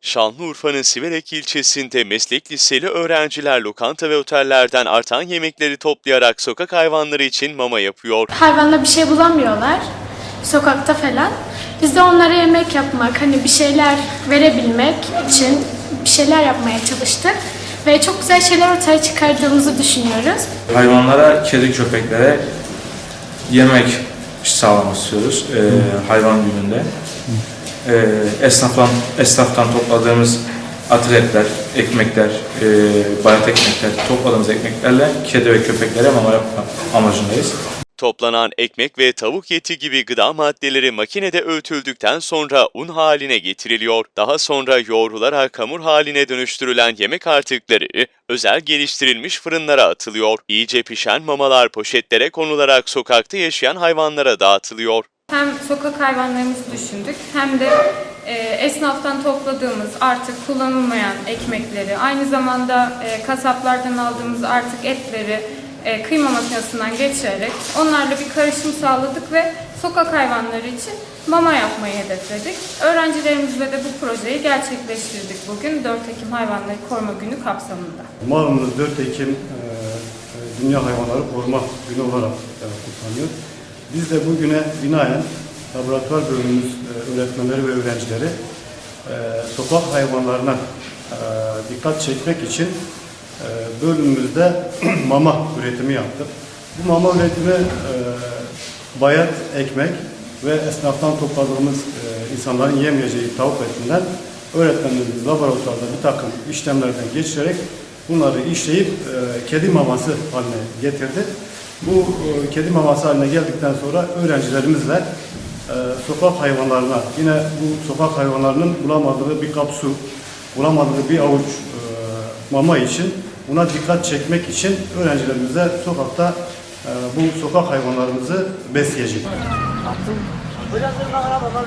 Şanlıurfa'nın Siverek ilçesinde meslek liseli öğrenciler lokanta ve otellerden artan yemekleri toplayarak sokak hayvanları için mama yapıyor. hayvanla bir şey bulamıyorlar sokakta falan. Biz de onlara yemek yapmak, hani bir şeyler verebilmek için bir şeyler yapmaya çalıştık. Ve çok güzel şeyler ortaya çıkardığımızı düşünüyoruz. Hayvanlara, kedi köpeklere yemek sağlamak istiyoruz e, hayvan gününde. E, esnaftan, esnaftan topladığımız atletler, ekmekler, e, bayat ekmekler, topladığımız ekmeklerle kedi ve köpeklere mama yapma amacındayız. Toplanan ekmek ve tavuk eti gibi gıda maddeleri makinede öğütüldükten sonra un haline getiriliyor. Daha sonra yoğrularak hamur haline dönüştürülen yemek artıkları özel geliştirilmiş fırınlara atılıyor. İyice pişen mamalar poşetlere konularak sokakta yaşayan hayvanlara dağıtılıyor. Hem sokak hayvanlarımızı düşündük hem de e, esnaftan topladığımız artık kullanılmayan ekmekleri, aynı zamanda e, kasaplardan aldığımız artık etleri e, kıyma makinesinden geçirerek onlarla bir karışım sağladık ve sokak hayvanları için mama yapmayı hedefledik. Öğrencilerimizle de bu projeyi gerçekleştirdik bugün 4 Ekim Hayvanları Koruma Günü kapsamında. Malumunuz 4 Ekim e, e, Dünya Hayvanları Koruma Günü olarak e, kutlanıyor. Biz de bugüne binaen laboratuvar bölümümüz e, öğretmenleri ve öğrencileri sokak hayvanlarına dikkat çekmek için bölümümüzde mama üretimi yaptık. Bu mama üretimi e, bayat ekmek ve esnaftan topladığımız e, insanların yemeyeceği tavuk etinden öğretmenlerimiz laboratuvarda bir takım işlemlerden geçirerek bunları işleyip e, kedi maması haline getirdi. Bu kedi maması haline geldikten sonra öğrencilerimizle sokak hayvanlarına yine bu sokak hayvanlarının bulamadığı bir kap su, bulamadığı bir avuç mama için buna dikkat çekmek için öğrencilerimize sokakta e, bu sokak hayvanlarımızı besleyecek. Hocam dur bak araba bak.